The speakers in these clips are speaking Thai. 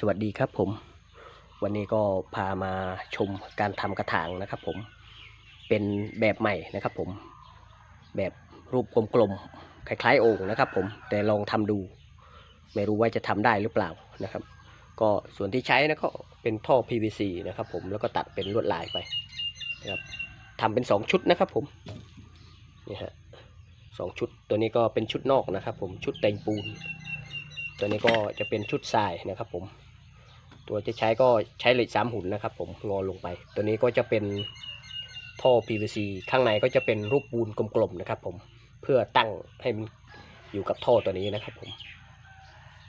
สวัสดีครับผม วันนี้ก็พามาชมการทำกระถางนะครับผมเป็นแบบใหม่นะครับผม แบบรูปกลมๆคล้ายๆโอ่งนะครับผมแต่ลองทำดู ไม่รู้ว่าจะทำได้หรือเปล่านะครับ ก็ส่วนที่ใช้นะก็เป็นท่อ PVC นะครับผมแล้วก็ตัดเป็นลวดลายไปนะครับทำเป็น 2 ชุดนะครับผมนี่ฮะสองชุดตัวนี้ก็เป็นชุดนอกนะครับผมชุดแต่งปูน ตัวนี้ก็จะเป็นชุดทรายนะครับผม ตัวจะใช้ก็ใช้เหล็กสามหุ่นนะครับ ผมงอลงไป ตัวนี้ก็จะเป็นท่อ PVC ข้างในก็จะเป็นรูปปูนกลมๆนะครับ ผมเพื่อตั้งให้มันอยู่กับท่อตัวนี้นะครับ ผม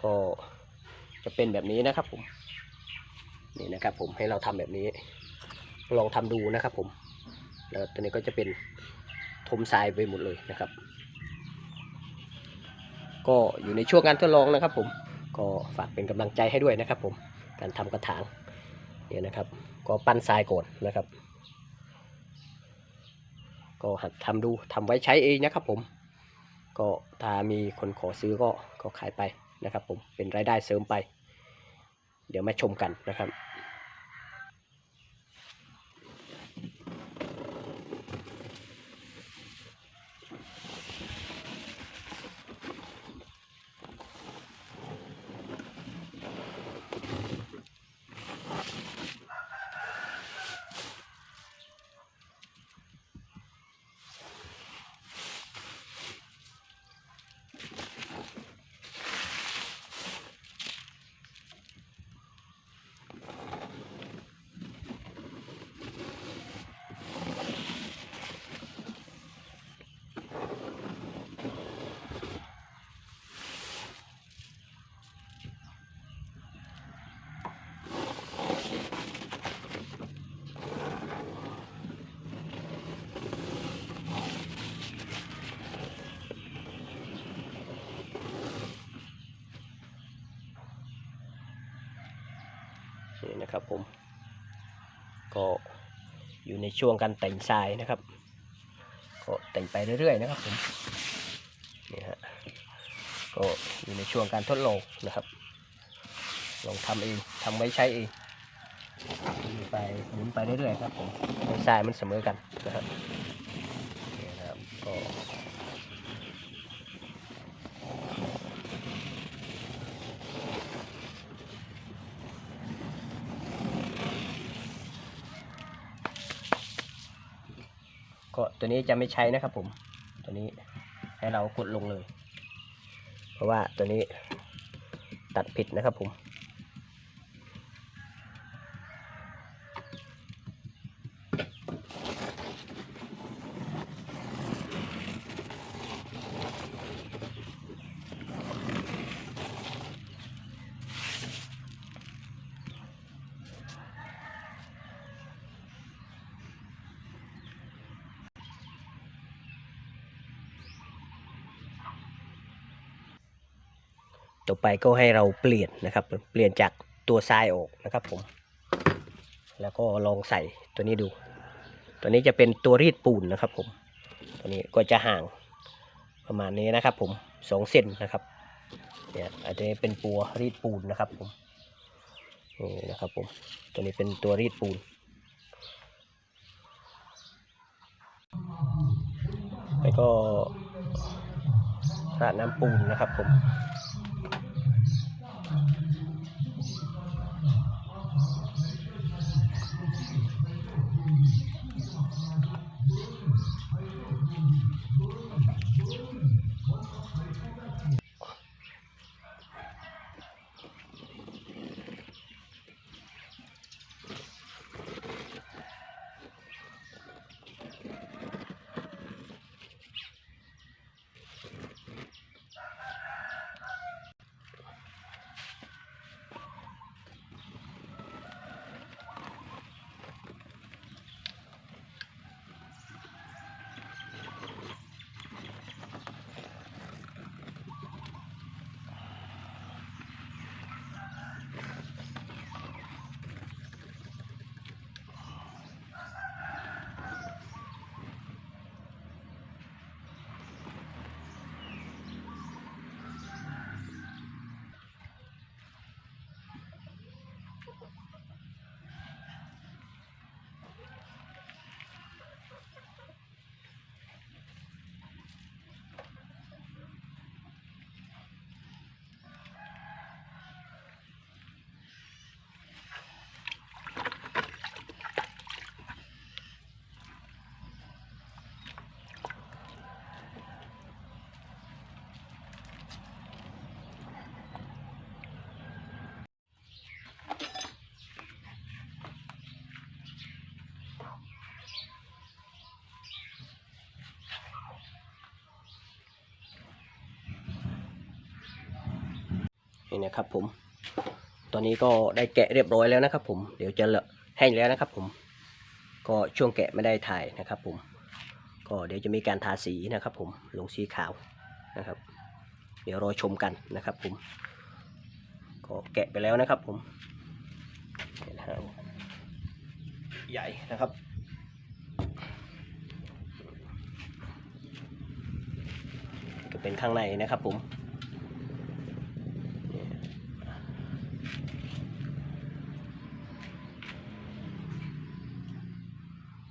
ก็จะเป็นแบบนี้นะครับ ผมนี่นะครับ ผมให้เราทำแบบนี้ ลองทำดูนะครับ ผมแล้วตัวนี้ก็จะเป็นทมทรายไปหมดเลยนะครับ ก็อยู่ในช่วงการทดลองนะครับ ผมก็ฝากเป็นกำลังใจให้ด้วยนะครับ ผม การทำกระถางเนี่ยนะครับ ก็ปั้นทรายก่อนนะครับ ก็หัดทำดูทำไว้ใช้เองนะครับผม ก็ถ้ามีคนขอซื้อก็ก็ขายไปนะครับผมเป็นรายได้เสริมไป เดี๋ยวมาชมกันนะครับ นี่นะครับผม ก็อยู่ในช่วงการแต่งทรายนะครับ ก็แต่งไปเรื่อยๆนะครับผมนี่ฮะก็อยู่ในช่วงการทดลองนะครับ ลองทำเองทำไว้ใช้เองไปหมุนไปเรื่อยๆครับผมทรายมันเสมอกันนะครับนี่นะครับก็ ก็ตัวนี้จะไม่ใช้นะครับผม ตัวนี้ให้เรากดลงเลย เพราะว่าตัวนี้ตัดผิดนะครับผม ต่อไปก็ให้เราเปลี่ยนนะครับ เปลี่ยนจากตัวทรายออกนะครับผม แล้วก็ลองใส่ตัวนี้ดู ตัวนี้จะเป็นตัวรีดปูนนะครับผม ตัวนี้ก็จะห่างประมาณนี้นะครับผมสองเซนนะครับ เนี่ยอาจจะเป็นปัวรีดปูนนะครับผม นี่นะครับผม ตัวนี้เป็นตัวรีดปูนแล้วก็ราดน้ำปูนนะครับผม นี่นะครับผม ตอนนี้ก็ได้แกะเรียบร้อยแล้วนะครับ ผม เดี๋ยวจะเลอะแห้งแล้วนะครับ ผม ก็ช่วงแกะไม่ได้ถ่ายนะครับ ผม ก็เดี๋ยวจะมีการทาสีนะครับ ผม ลงสีขาวนะครับ เดี๋ยวรอชมกันนะครับ ผม ก็แกะไปแล้วนะครับ ผมใหญ่นะครับก็เป็นข้างในนะครับผม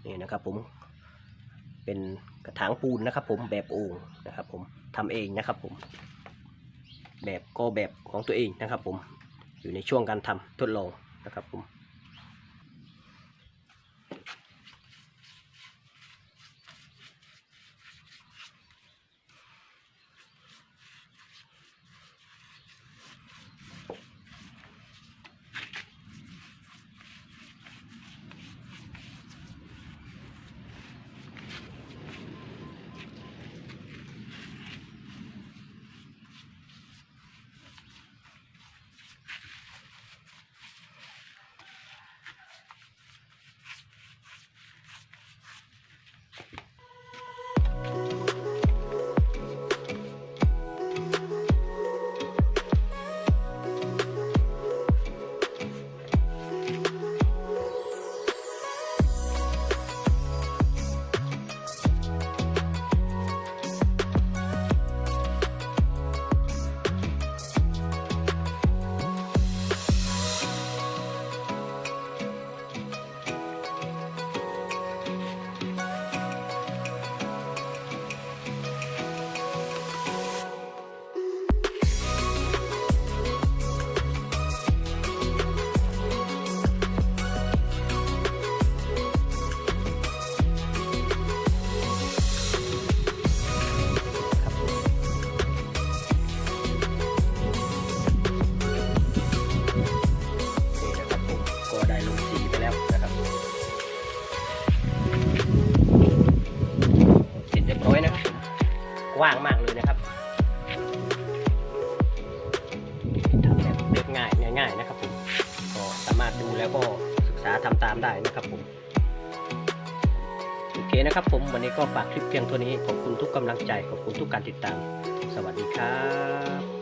นี่นะครับผมเป็นกระถางปูนนะครับ ผมแบบโอ่งนะครับ ผมทำเองนะครับผม แบบก็แบบของตัวเองนะครับ ผมอยู่ในช่วงการทำทดลองนะครับผม ดูแล้วก็ศึกษาทำตามได้นะครับผมโอเคนะครับผมวันนี้ก็ฝากคลิปเพียงเท่านี้ขอบคุณทุกกำลังใจขอบคุณทุกการติดตาม สวัสดีครับ